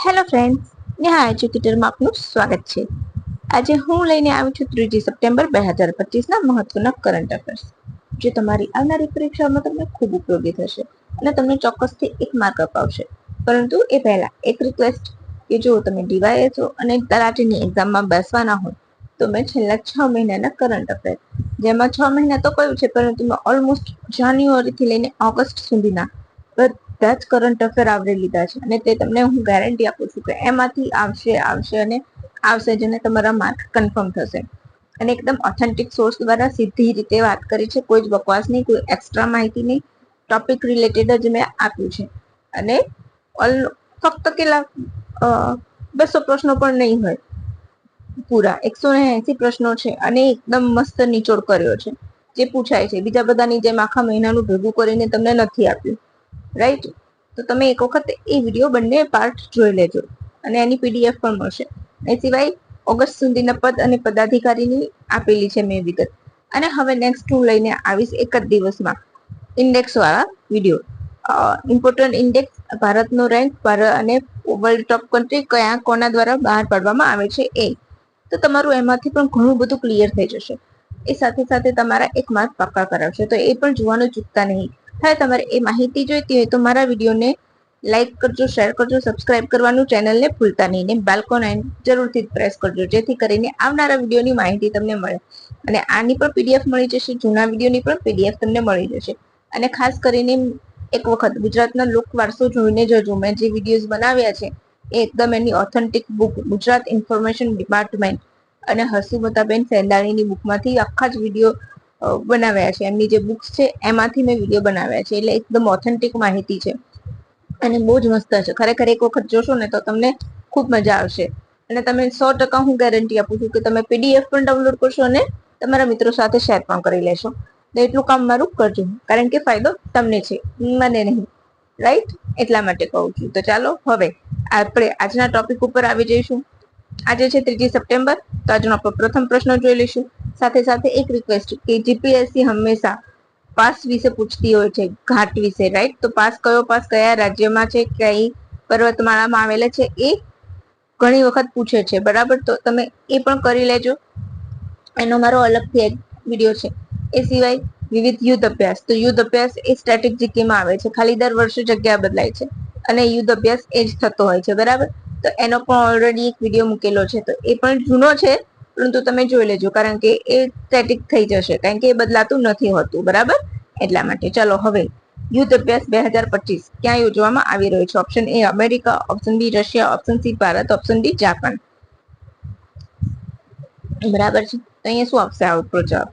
Hello friends Neha એજ્યુકેટરમાં આપનું સ્વાગત છે આજે હું લઈને આવી છું ત્રીજી સપ્ટેમ્બર બે હજાર પચીસના મહત્વના કરંટ અફેર્સ જે તમારી આવનારી પરીક્ષામાં તમને ખૂબ ઉપયોગી થશે અને તમને ચોક્કસથી એક માર્ક અપાવશે પરંતુ એ પહેલાં એક રિક્વેસ્ટ કે જો તમે ડીવાય છો અને તલાટીની એક્ઝામમાં બેસવાના હોય તો મેં છેલ્લા છ મહિનાના કરંટ અફેર જેમાં છ મહિના તો કયું છે પરંતુ મેં ઓલમોસ્ટ જાન્યુઆરીથી લઈને ઓગસ્ટ સુધીના બધા જ કરંટ અફેર આવરી લીધા છે અને તે તમને હું ગેરંટી આપું છું કે એમાંથી આવશે આવશે અને આવશે જેને તમારા માર્ક કન્ફર્મ થશે. અને એકદમ ઓથેન્ટિક સોર્સ દ્વારા સીધી રીતે વાત કરી છે, કોઈ જ બકવાસ નહીં, કોઈ એક્સ્ટ્રા માહિતી નહીં. ટોપિક રિલેટેડ જ મેં આપ્યું છે. અને ઓલ ફક્ત કેટલા બસો પ્રશ્નો પણ નહીં હોય. પૂરા એકસો ને એસી પ્રશ્નો છે અને એકદમ મસ્ત નિચોડ કર્યો છે. જે પૂછાય છે, બીજા બધાની જેમ આખા મહિનાનું ભેગું કરીને તમને નથી આપ્યું. રાઈટ તો તમે એક વખત એ વીડિયો બંને પાર્ટ જોઈ લેજો. અને એની પીડીએફ પણ મળશે. એ સિવાય ઓગસ્ટ સુધીના પદ અને પદાધિકારીની આપેલી છે મેં વિગત. અને હવે નેક્સ્ટ હું લઈને આવીશ એક જ દિવસમાં. ઇન્ડેક્સ વાળા વીડિયો ઇમ્પોર્ટન્ટ ઇન્ડેક્સ ભારતનો રેન્ક ભારત અને વર્લ્ડ ટોપ કન્ટ્રી કયા કોના દ્વારા બહાર પાડવામાં આવે છે એ. તો તમારું એમાંથી પણ ઘણું બધું ક્લિયર થઈ જશે. એ સાથે સાથે તમારા એક માર્ક પાક્કા કરાવશે. તો એ પણ જોવાનું ચૂકતા નહીં. હવે તમારે એ માહિતી જોઈતી હોય તો મારા વિડીયોને લાઈક કરજો શેર કરજો સબસ્ક્રાઇબ કરવાનું ચેનલને ભૂલતા નહીં ને બાલ્કોન જરૂરથી પ્રેસ કરજો, જેથી કરીને આવનારા વિડીયોની માહિતી તમને મળે. અને આની પણ પીડીએફ મળી જશે, જૂના વિડીયોની પણ પીડીએફ તમને મળી જશે. અને ખાસ કરીને એક વખત ગુજરાતના લોક વારસો જોઈને જજો મેં જે વિડીયોઝ બનાવ્યા છે, એ એકદમ એની authentic book Gujarat information department અને હસુમતાબેન સેંદાણીની બુકમાંથી આખા જ વીડિયો બનાવ્યા છે. એમની જે બુક્સ છે, એમાંથી મેં વીડિયો બનાવ્યા છે. એટલે એકદમ ઓથેન્ટિક માહિતી છે. અને બહુ જ મસ્ત છે. ખરેખર એક વખત જોશો ને તો તમને ખૂબ મજા આવશે. અને તમે સો ટકા હું ગેરંટી આપું છું કે તમે પીડીએફ પણ ડાઉનલોડ કરશો અને તમારા મિત્રો સાથે શેર પણ કરી લેશો. તો એટલું કામ મારું કરજો. કારણ કે ફાયદો તમને છે. મને નહીં. રાઈટ એટલા માટે કહું છું. તો ચાલો, હવે આપણે આજના ટોપિક ઉપર આવી જઈશું. આજે છે ત્રીજી સપ્ટેમ્બર, તો આજનો આપણો પ્રથમ પ્રશ્ન જોઈ લઈશું. સાથે સાથે એક રિક્વેસ્ટ કે જીપીએસસી હંમેશા પાસ વિશે પૂછતી હોય છે, ઘાટ વિશે રાઈટ તો પાસ કયો, પાસ કયા રાજ્યમાં છે, કઈ પર્વતમાળામાં આવેલા છે, એ ઘણી વખત પૂછે છે, બરાબર? તો તમે એ પણ કરી લેજો. એનો મારો અલગથી એક વીડિયો છે. એ સિવાય વિવિધ યુદ્ધ અભ્યાસ. તો યુદ્ધ અભ્યાસ એ સ્ટ્રેટેજિકીમાં જીકેમાં આવે છે. ખાલી દર વર્ષે જગ્યા બદલાય છે. અને યુદ્ધ અભ્યાસ એ જ થતો હોય છે, બરાબર? તો એનો પણ ઓલરેડી એક વીડિયો મૂકેલો છે, તો એ પણ જૂનો છે, પરંતુ તમે જોઈ લેજો, કારણ કે એ સ્ટેટિક થઈ જશે, કારણ કે એ બદલાતું નથી હોતું, બરાબર? એટલા માટે. ચલો, હવે યુદ્ધ અભ્યાસ બે હજાર પચીસ, ક્યાં યોજવામાં આવી રહ્યો છે? Option A America option B Russia option C Bharat option D Japan બરાબર છે? તો અહીંયા શું આવશે આપણો જવાબ?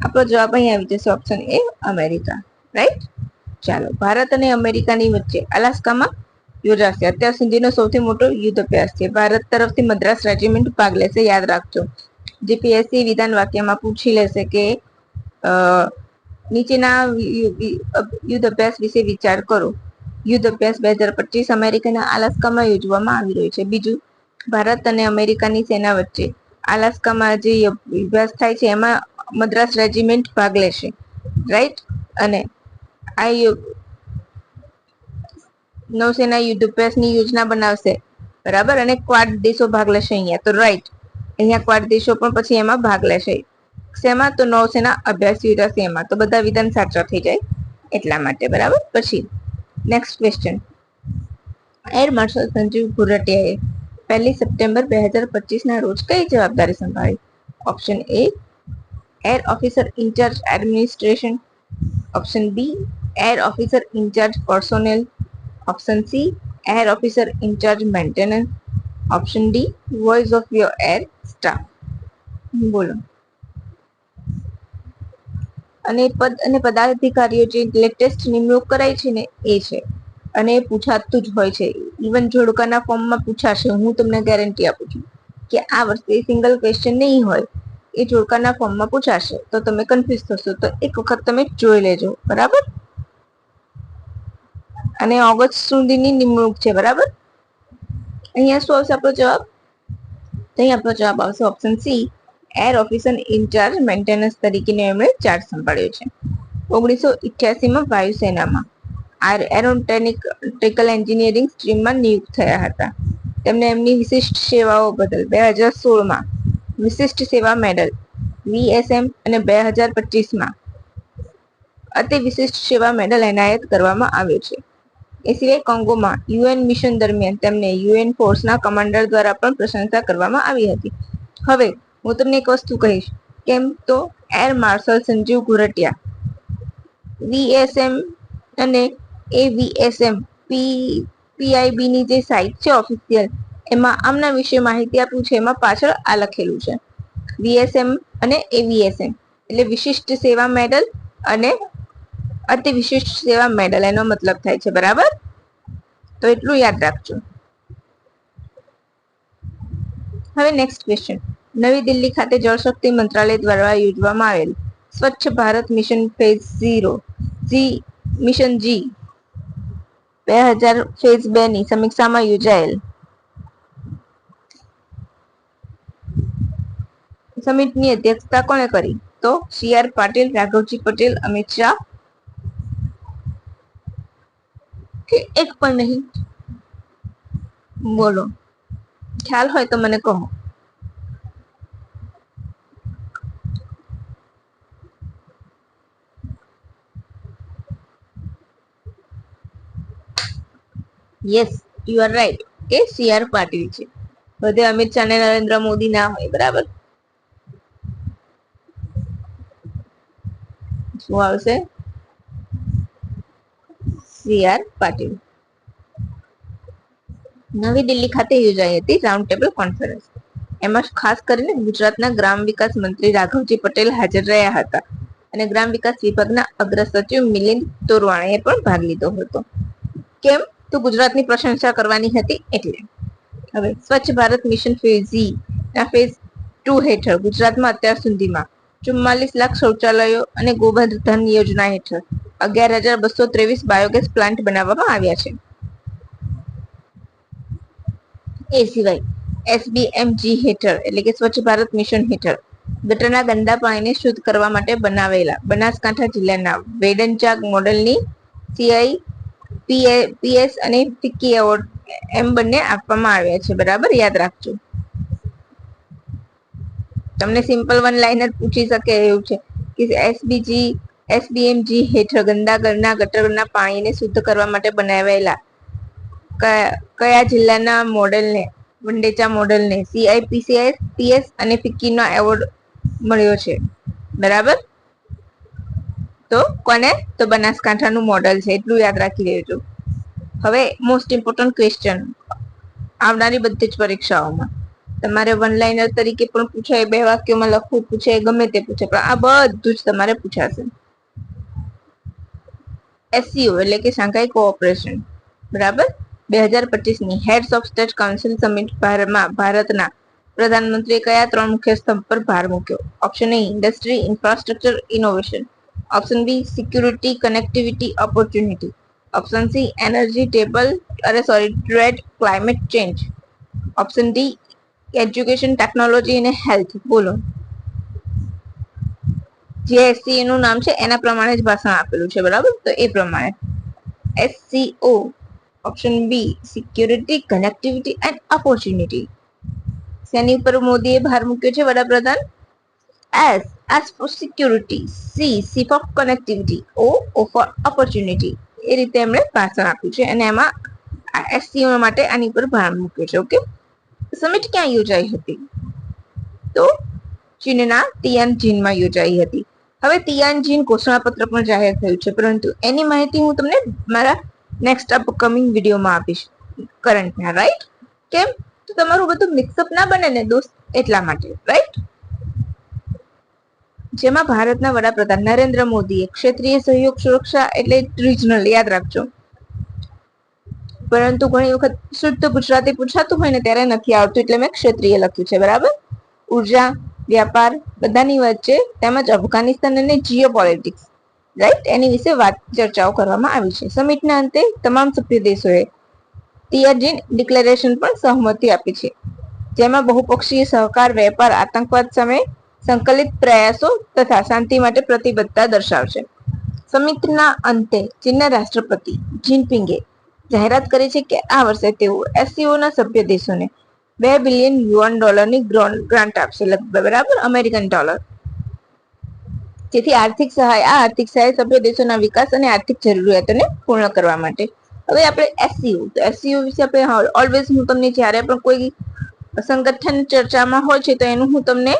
આપણો જવાબ અહીં આવી જશે ઓપ્શન એ અમેરિકા રાઈટ ચાલો, ભારત અને અમેરિકાની વચ્ચે અલાસ્કામાં યોજાશે અત્યાર સુધીનો સૌથી મોટો યુદ્ધ અભ્યાસ છે. ભારત તરફથી મદ્રાસ રેજિમેન્ટ ભાગ લેશે, યાદ રાખજો. જીપીએસસી વિધાન વાક્યમાં પૂછી લેશે કે નીચેના યુદ્ધ અભ્યાસ વિશે વિચાર કરો. યુદ્ધ અભ્યાસ બે હજાર પચીસ અમેરિકાના આલાસ્કામાં યોજવામાં આવી રહ્યો છે. બીજું, ભારત અને અમેરિકાની સેના વચ્ચે આલાસ્કામાં જે અભ્યાસ થાય છે, એમાં મદ્રાસ રેજિમેન્ટ ભાગ લેશે. રાઈટ? અને આ નૌસેના યુદ્ધ અભ્યાસની યોજના બનાવશે. બરાબર? અને ક્વાડ દેશો ભાગ લેશે અહીંયા. તો રાઈટ અહીંયા ક્વાડ દેશો પણ પછી એમાં ભાગ લેશે. શેમાં? તો નૌસેના અભ્યાસ યોજાશે એમાં તો બધા વિધાન સાચા થઈ જાય. એટલા માટે. બરાબર? પછી next question air marshal Sanjeev ઘુરટિયાએ પહેલી સપ્ટેમ્બર બે હજાર પચીસના રોજ કઈ જવાબદારી સંભાળી? Option A air officer incharge administration option B air officer incharge personnel option C air officer incharge maintenance option D voice of your air staff બોલો. અને પદ, અને પદાધિકારીઓ જે લેટેસ્ટ નિમણૂક કરાય છે ને, એ છે. અને એ પૂછાતું જ હોય છે. ઇવન જોડકાના ફોર્મમાં પૂછાશે. હું તમને ગેરંટી આપું છું કે આ વર્ષે સિંગલ ક્વેશ્ચન નહીં હોય, એ જોડકાના ફોર્મમાં પૂછાશે. તો તમે કન્ફ્યુઝ થશો. તો એક વખત તમે જોઈ લેજો. બરાબર? અને ઓગસ્ટ સુધીની નિમણૂક છે, બરાબર? અહીંયા શું આવશે આપણો જવાબ? તો અહીં આપણો જવાબ આવશે option C air officer incharge maintenance તરીકેનો એમણે ચાર્જ સંભાળ્યો છે. ઓગણીસો ઇઠ્યાસીમાં વાયુસેનામાં આર એરોટેનિકલ એન્જિનિયરિંગ સ્ટ્રીમમાં નિયુક્ત થયા હતા. તેમને એમની વિશિષ્ટ સેવાઓ બદલ બે હજાર સોળમાં વિશિષ્ટ સેવા મેડલ વીએસએમ અને બે હજાર પચીસમાં અતિ વિશિષ્ટ સેવા મેડલ એનાયત કરવામાં આવ્યો છે. એ સિવાય કોંગોમાં યુએન મિશન દરમિયાન તેમને યુએન ફોર્સના કમાન્ડર દ્વારા પણ પ્રશંસા કરવામાં આવી હતી. હવે, હું તમને એક વસ્તુ કહીશ. કેમ તો air marshal Sanjeev Ghuratia VSM અને એવીએસએમ પી પીઆઈબીની જે સાઇટ છે ઓફિશિયલ, એમાં આમના વિશે માહિતી આપ્યું છે. એમાં પાછળ આ લખેલું છે. વીએસએમ અને એવીએસએમ એટલે વિશિષ્ટ સેવા મેડલ અને અતિ વિશિષ્ટ સેવા મેડલ એનો મતલબ થાય છે, બરાબર? તો એટલું યાદ રાખજો. હવે નેક્સ્ટ ક્વેશ્ચન નવી દિલ્હી ખાતે જળશક્તિ મંત્રાલય દ્વારા યોજવામાં આવેલ Swachh Bharat mission phase zero G mission G બે હજાર ફેઝ બે ની સમીક્ષામાં યોજાયેલ. સમિટની અધ્યક્ષતા કોણે કરી? તો સી આર પાટીલ, રાઘવજી પટેલ, અમિત શાહ કે એક પણ નહીં? બોલો. ખ્યાલ હોય તો મને કહો. યસ યુ આર રાઈટ કે સી આર પાટીલ છે. બધે અમિત શાહ ને નરેન્દ્ર મોદી ના હોય, બરાબર? શું આવશે? સી આર પાટીલ નવી દિલ્હી ખાતે યોજાઈ હતી રાઉન્ડ ટેબલ કોન્ફરન્સ એમાં ખાસ કરીને ગુજરાતના ગ્રામ વિકાસ મંત્રી રાઘવજી પટેલ હાજર રહ્યા હતા અને ગ્રામ વિકાસ વિભાગના અગ્ર સચિવ મિલિંદ તોરવાણીએ પણ ભાગ લીધો હતો. કેમ? તો ગુજરાતની પ્રશંસા કરવાની હતી એટલે. હવે સ્વચ્છ ભારત મિશન ફેઝ ઝી ના ફેઝ ટુ હેઠળ ગુજરાતમાં અત્યાર સુધીમાં ચુમ્માલીસ લાખ શૌચાલયો અને ગોબર ધન યોજના હેઠળ અગિયાર હજાર બસો ત્રેવીસ બાયોગેસ પ્લાન્ટ બનાવવામાં આવ્યા છે. એ સિવાય એસબીએમજી હેઠળ એટલે કે સ્વચ્છ ભારત મિશન હેઠળ ગટરના ગંદા પાણીને શુદ્ધ કરવા માટે બનાવેલા બનાસકાંઠા જિલ્લાના વેડનચાગ મોડલની સીઆઈ પીએસ અને ફિક્કી એવોર્ડ એમ બંને આપવામાં આવ્યા છે. બરાબર? યાદ રાખજો. તમને સિમ્પલ વન લાઇનર પૂછી શકે એવું છે કે એસબીજી એસબીએમજી હેઠળ ગંદા ઘરના ગટરના પાણીને શુદ્ધ કરવા માટે બનાવેલા. કયા જિલ્લાના મોડેલને, વંડેચા મોડેલને સીઆઈપીસીએસ પીએસ અને ફિક્કીનો એવોર્ડ મળ્યો છે? બરાબર? તો કોને? તો બનાસકાંઠાનું મોડલ છે, એટલું યાદ રાખી લેજો. હવે મોસ્ટ ઇમ્પોર્ટન્ટ ક્વેશ્ચન આવનારી બધી જ પરીક્ષાઓમાં. તમારે વન લાઇનર તરીકે પણ પૂછાય, બે વાક્યોમાં લખવું પૂછે ગમે તે પૂછે પણ આ બધું જ તમારે પૂછાશે. એસસીઓ એટલે કે શાંઘાઈ કોઓપરેશન બરાબર? બે હજાર પચીસની heads of state council summit ભારતના પ્રધાનમંત્રીએ કયા ત્રણ મુખ્ય સ્તંભ પર ભાર મૂક્યો? Option A industry infrastructure innovation option B security connectivity opportunity option C energy table અરે sorry trade climate change option D education technology અને હેલ્થ બોલો. જે નું નામ છે, એના પ્રમાણે જ ભાષણ આપેલું છે, બરાબર? તો એ પ્રમાણે. SCO option B security connectivity and opportunity શેની ઉપર મોદીએ ભાર મૂક્યો છે, વડાપ્રધાન? S S for security C C for connectivity O O for opportunity એ રીતે એમણે ભાષણ આપ્યું છે, અને એમાં એસસીઓ માટે આની ઉપર ભાર મૂક્યો છે ઓકે સમિટ ક્યાં યોજાઈ હતી? તો ચીનના તિયાનજીનમાં યોજાઈ હતી. હવે તિયાનજીન ઘોષણાપત્ર પણ જાહેર થયું છે, પરંતુ એની માહિતી હું તમને મારા નેક્સ્ટ અપકમિંગ વિડીયોમાં આપીશ. કરંટના રાઈટ કેમ? તો તમારું બધું મિક્સઅપ ના બને ને દોસ્ત, એટલા માટે રાઈટ જેમાં ભારતના વડાપ્રધાન નરેન્દ્ર મોદીએ ક્ષેત્રીય સહયોગ સુરક્ષા એટલે રિજનલ યાદ રાખજો. પરંતુ ઘણી વખત શુદ્ધ ગુજરાતી પૂછાતું હોય ને ત્યારે નથી આવતું એટલે મેં ક્ષેત્રીય લખ્યું છે, બરાબર? ઊર્જા, વ્યાપાર બધાની વચ્ચે તેમજ અફઘાનિસ્તાન અને જીઓ પોલિટિક્સ રાઈટ એની વિશે વાત ચર્ચાઓ કરવામાં આવી છે. સમિટના અંતે તમામ સભ્ય દેશોએ તિયાજીન ડિક્લેરેશન પણ સહમતિ આપી છે. જેમાં બહુપક્ષીય સહકાર, વેપાર, આતંકવાદ સામે સંકલિત પ્રયાસો તથા શાંતિ માટે પ્રતિબદ્ધતા દર્શાવશે. સમિટના અંતે ચીનના રાષ્ટ્રપતિ જિનપિંગે જાહેરાત કરી છે કે આ વર્ષે તેઓ એસસીઓના સભ્ય દેશોને બે બિલિયન યુએન ડોલરની ગ્રાન્ટ આપશે બરાબર અમેરિકન ડોલર. જેથી આર્થિક સહાય, આ આર્થિક સહાય સભ્ય દેશોના વિકાસ અને આર્થિક જરૂરિયાતોને પૂર્ણ કરવા માટે. હવે આપણે એસસીઓ તો એસસીઓ વિશે આપણે ઓલવેઝ હું તમને જ્યારે પણ કોઈ સંગઠન ચર્ચામાં હોય છે, તો એનું હું તમને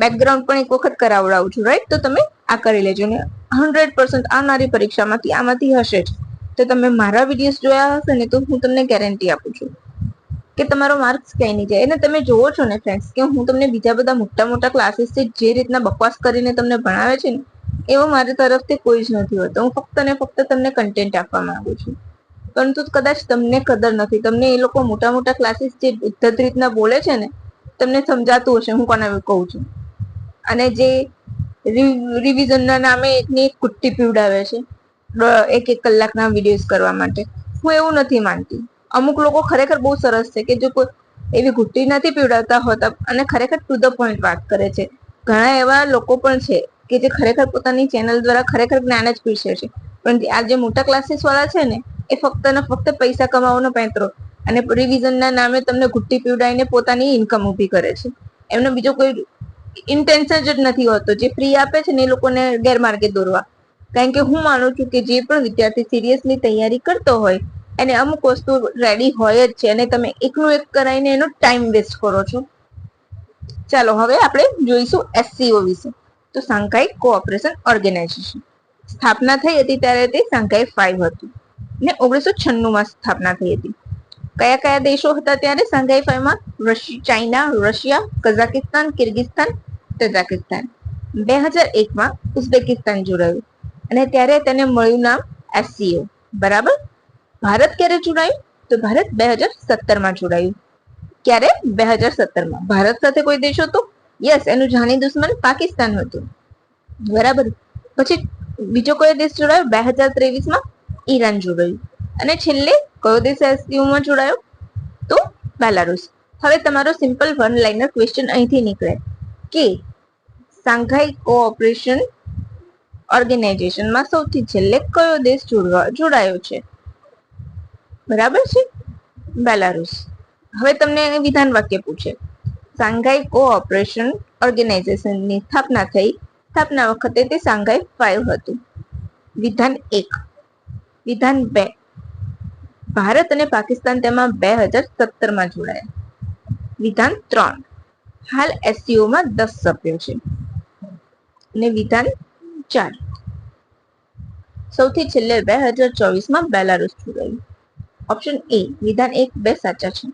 બેકગ્રાઉન્ડ પણ એક વખત કરાવડાવું છું રાઈટ તો તમે આ કરી લેજો ને હંડ્રેડ પર્સન્ટ આવનારી પરીક્ષામાંથી આમાંથી હશે જ. તો તમે મારા વિડીયોઝ જોયા હશે ને તો હું તમને ગેરંટી આપું છું કે તમારો માર્ક્સ ક્યાંય નહીં જાય. અને તમે જોવો છો ને ફ્રેન્ડ્સ કે હું તમને બીજા બધા મોટા મોટા ક્લાસીસ છે જે રીતના બકવાસ કરીને તમને ભણાવે છે ને, એવો મારી તરફથી કોઈ જ નથી હોતો. હું ફક્ત ને ફક્ત તમને કન્ટેન્ટ આપવા માંગુ છું. પરંતુ કદાચ તમને કદર નથી. તમને એ લોકો મોટા મોટા ક્લાસીસ જે ઉદ્ધત રીતના બોલે છે ને, તમને સમજાતું હશે, હું કોને કહું છું. અને જે રિવિઝનના નામે એકની એક કુટ્ટી પીવડાવે છે. એક એક કલાકના વિડીયોઝ કરવા માટે. હું એવું નથી માનતી. અમુક લોકો ખરેખર બહુ સરસ છે કે જો કોઈ એવી ઘુટ્ટી નથી પીવડાવતા હોતા અને ખરેખર ટુ ધ પોઈન્ટ વાત કરે છે. ઘણા એવા લોકો પણ છે કે જે ખરેખર પોતાની ચેનલ દ્વારા ખરેખર જ્ઞાન જ પીરસે છે. પણ આ જે મોટા ક્લાસીસ વાળા છે ને, એ ફક્ત ને ફક્ત પૈસા કમાવાનો પેંતરો અને રિવિઝનના નામે તમને ઘુટ્ટી પીવડાવીને પોતાની ઇન્કમ ઊભી કરે છે. એમનો બીજો કોઈ ઇન્ટેન્શન જ નથી હોતો. જે ફ્રી આપે છે ને એ લોકોને ગેરમાર્ગે દોરવા. કારણ કે હું માનું છું કે જે પણ વિદ્યાર્થી સિરિયસલી તૈયારી કરતો હોય, એને અમુક વસ્તુ રેડી હોય જ છે અને તમે એકનું એક કરાવીને એનો ટાઈમ વેસ્ટ કરો છો. ચાલો હવે આપણે જોઈશું એસસીઓ વિશે. તો શાંઘાઈ કોઓપરેશન ઓર્ગેનાઇઝેશન સ્થાપના થઈ હતી ત્યારે તે શાંઘાઈ ફાઈવ હતું ને ઓગણીસો છન્નુંમાં સ્થાપના થઈ હતી. કયા કયા દેશો હતા ત્યારે? Shanghai ફાઈવમાં China, Russia, Kazakhstan, Kyrgyzstan, Tajikistan. બે હજાર એકમાં ઉઝબેકિસ્તાન જોડાયું. અને ત્યારે તેને મળ્યું નામ એસસીઓ બરાબર? ભારત ક્યારે જોડાયું તો ભારત બે હજાર સત્તરમાં જોડાયું ક્યારે? બે હજાર સત્તરમાં. ભારત સાથે કોઈ દેશ હતો? યસ એનું જાણી દુશ્મન પાકિસ્તાન હતું. બરાબર? પછી બીજો કોઈ દેશ જોડાયો બે હજાર ત્રેવીસમાં ઈરાન જોડાયું અને છેલ્લે કયો દેશ એસસીઓમાં જોડાયો તો બેલારુસ. હવે તમારો સિમ્પલ વન લાઇનર ક્વેશ્ચન અહીંથી નીકળે. કે સાંઘાઈ કોઓપરેશન ઓર્ગેનાઇઝેશનમાં સૌથી છેલ્લે કયો દેશ જોડાયો છે? બરાબર છે? બેલારુસ. હવે તમને વિધાન વાક્ય પૂછે. સાંઘાઈ કોઓપરેશન ઓર્ગેનાઇઝેશનની સ્થાપના થઈ. સ્થાપના વખતે તે સાંઘાઈ ફાઈવ હતું. વિધાન એક. વિધાન બે. ભારત અને પાકિસ્તાન તેમાં બે હજાર સત્તરમાં જોડાયા. વિધાન ત્રણ. હાલ એસસીઓમાં દસ સભ્યો છે. અને વિધાન ચાર. સૌથી છેલ્લે બે હજાર ચોવીસમાં બેલારુસ જોડાયું ઓપ્શન એ વિધાન એક, બે સાચા છે.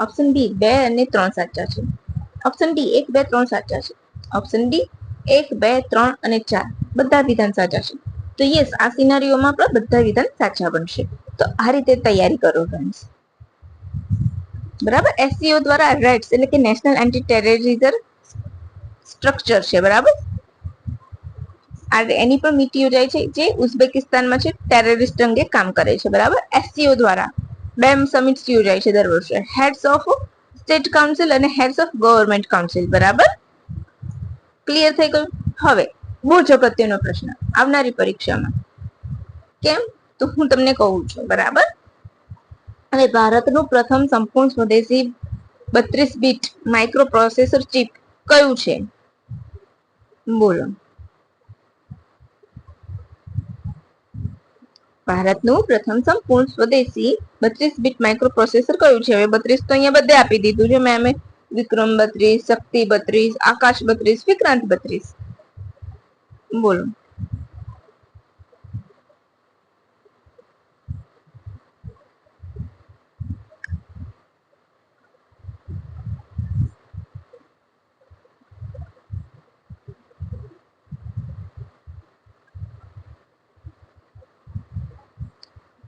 ઓપ્શન બી બે અને ત્રણ સાચા છે. ઓપ્શન ડી એક, બે, ત્રણ સાચા છે. ઓપ્શન ડી એક, બે, ત્રણ અને ચાર, બધા વિધાન સાચા છે. તો યસ આ સિનારીઓમાં પણ બધા વિધાન સાચા બનશે. તો આ રીતે તૈયારી કરો ફ્રેન્ડ્સ બરાબર? એસસીઓ દ્વારા રેડ્સ એટલે કે નેશનલ એન્ટી ટેરરિઝમ સ્ટ્રક્ચર છે, બરાબર? આ એની પણ મીટિંગ યોજાય છે જે ઉઝબેકિસ્તાનમાં છે ટેરરિસ્ટ અંગે કામ કરે છે, બરાબર? એસસીઓ દ્વારા. બે સમિટ્સ યોજાય છે દર વર્ષે. હેડ્સ ઓફ સ્ટેટ કાઉન્સિલ અને હેડ્સ ઓફ ગવર્મેન્ટ કાઉન્સિલ બરાબર? ક્લિયર થઈ ગયું? હવે બહુ જ અગત્યનો પ્રશ્ન. આવનારી પરીક્ષામાં. કેમ? તો હું તમને કહું છું, બરાબર? અને ભારતનું પ્રથમ સંપૂર્ણ સ્વદેશી બત્રીસ બીટ માઇક્રો પ્રોસેસર ચિપ કયું છે? બોલો. ભારતનું પ્રથમ સંપૂર્ણ સ્વદેશી બત્રીસ બીટ માઇક્રો પ્રોસેસર કયું છે? હવે બત્રીસ તો અહીંયા બધે આપી દીધું છે, મેં વિક્રમ બત્રીસ, શક્તિ બત્રીસ, આકાશ બત્રીસ, વિક્રાંત બત્રીસ. બોલો.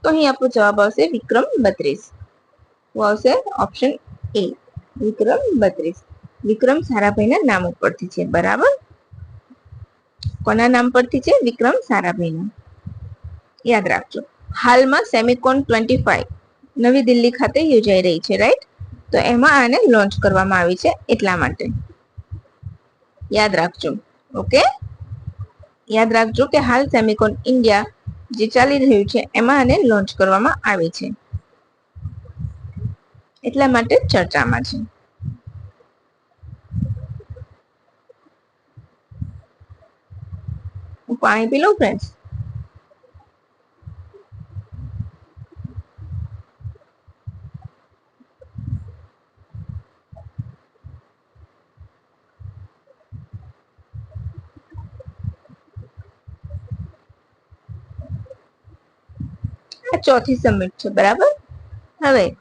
તો અહીં આપણો જવાબ આવશે વિક્રમ બત્રીસ આવશે ઓપ્શન એ વિક્રમ બત્રીસ વિક્રમ સારાભાઈના નામ ઉપરથી છે બરાબર કોના નામ પરથી છે વિક્રમ સારાભાઈના યાદ રાખજો હાલમાં સેમિકોન ટ્વેન્ટી ફાઈવ નવી દિલ્હી ખાતે યોજાઈ રહી છે રાઈટ તો એમાં આને લોન્ચ કરવામાં આવી છે એટલા માટે યાદ રાખજો ઓકે યાદ રાખજો કે હાલ સેમિકોન ઇન્ડિયા જે ચાલી રહ્યું છે, એમાં આને લોન્ચ કરવામાં આવે છે. એટલા માટે ચર્ચામાં છે. હું પાણી પી લઉં ફ્રેન્ડ્સ આ ચોથી સબમિટ છે, બરાબર? હવે,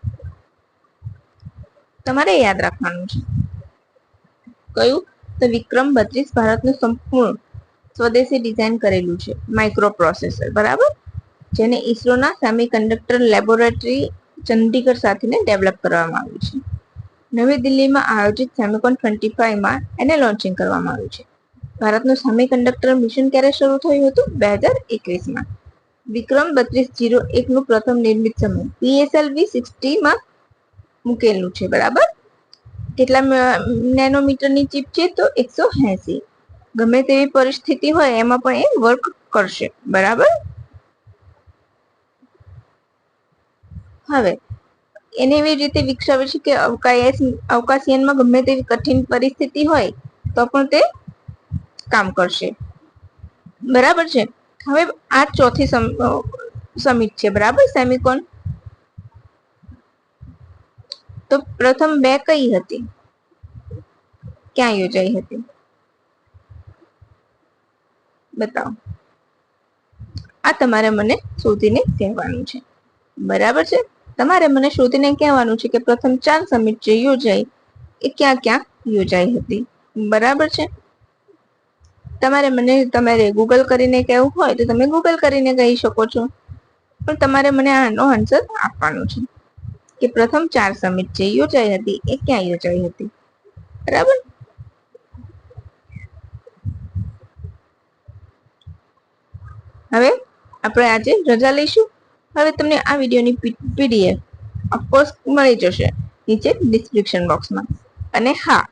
તમારે યાદ રાખવાનું છે. કયું? તો વિક્રમ બત્રીસ ભારતનું સંપૂર્ણ સ્વદેશી ડિઝાઇન કરેલું છે માઇક્રો પ્રોસેસર બરાબર? જેને ઇસરોના સેમિકન્ડક્ટર લેબોરેટરી ચંદીગઢ સાથેને ડેવલપ કરવામાં આવ્યું છે. નવી દિલ્હીમાં આયોજિત સેમિકોન ટ્વેન્ટી ફાઈવમાં એને લોન્ચિંગ કરવામાં આવ્યું છે. ભારતનું સેમિકન્ડક્ટર મિશન ક્યારે શરૂ થયું હતું? બે હજાર એકવીસમાં. વિક્રમ બત્રીસ જીરો એકનું પ્રથમ નિર્મિત સમય. પીએસએલવી સિક્સટીમાં મૂકેલું છે, બરાબર? કેટલા નેનોમીટરની ચીપ છે તો એકસો એસી. ગમે તેવી પરિસ્થિતિ હોય એમાં પણ એ વર્ક કરશે, બરાબર? હવે, એને એવી રીતે વિકસાવે છે કે અવકાશ, અવકાશયાનમાં ગમે તેવી કઠિન પરિસ્થિતિ હોય તો પણ તે કામ કરશે. બરાબર છે? હવે આ ચોથી સમિટ છે, બરાબર, સેમિકોન? તો પ્રથમ બે કઈ હતી? ક્યાં યોજાઈ હતી? બતાવો. આ તમારે મને શોધીને કહેવાનું છે. બરાબર છે? તમારે મને શોધીને કહેવાનું છે કે પ્રથમ ચાર સમિટ જે યોજાઈ, એ ક્યાં ક્યાં યોજાઈ હતી? બરાબર છે? તમારે મને, તમારે ગૂગલ કરીને કહેવું હોય તો તમે ગૂગલ કરીને કહી શકો છો. પણ તમારે મને આનો આન્સર આપવાનો છે. કે પ્રથમ ચાર સમિટ જે યોજાઈ હતી એ ક્યાં યોજાઈ હતી? બરાબર? હવે આપણે આજે રજા લઈશું. હવે તમને આ વિડીયોની પીડીએફ ઓફકોર્સ મળી જશે નીચે ડિસ્ક્રિપ્શન બોક્સમાં અને હા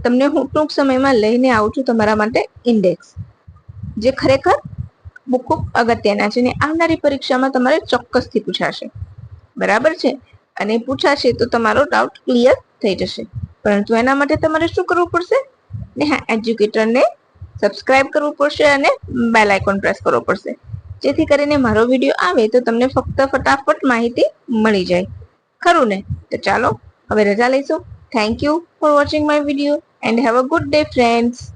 તમને હું ટૂંક સમયમાં લઈને આવું છું તમારા માટે ઇન્ડેક્સ જે ખરેખર ખૂબ અગત્યના છે અને આવનારી પરીક્ષામાં તમારે ચોક્કસથી પૂછાશે. બરાબર છે? અને પૂછાશે તો તમારો ડાઉટ ક્લિયર થઈ જશે. પરંતુ એના માટે તમારે શું કરવું પડશે? ને હા એજ્યુકેટરને સબસ્ક્રાઇબ કરવું પડશે અને બેલ આઇકોન પ્રેસ કરવો પડશે. જેથી કરીને મારો વીડિયો આવે તો તમને ફક્ત ફટાફટ માહિતી મળી જાય. ખરું ને? તો ચાલો, હવે રજા લઈશું. Thank you for watching my video and have a good day friends.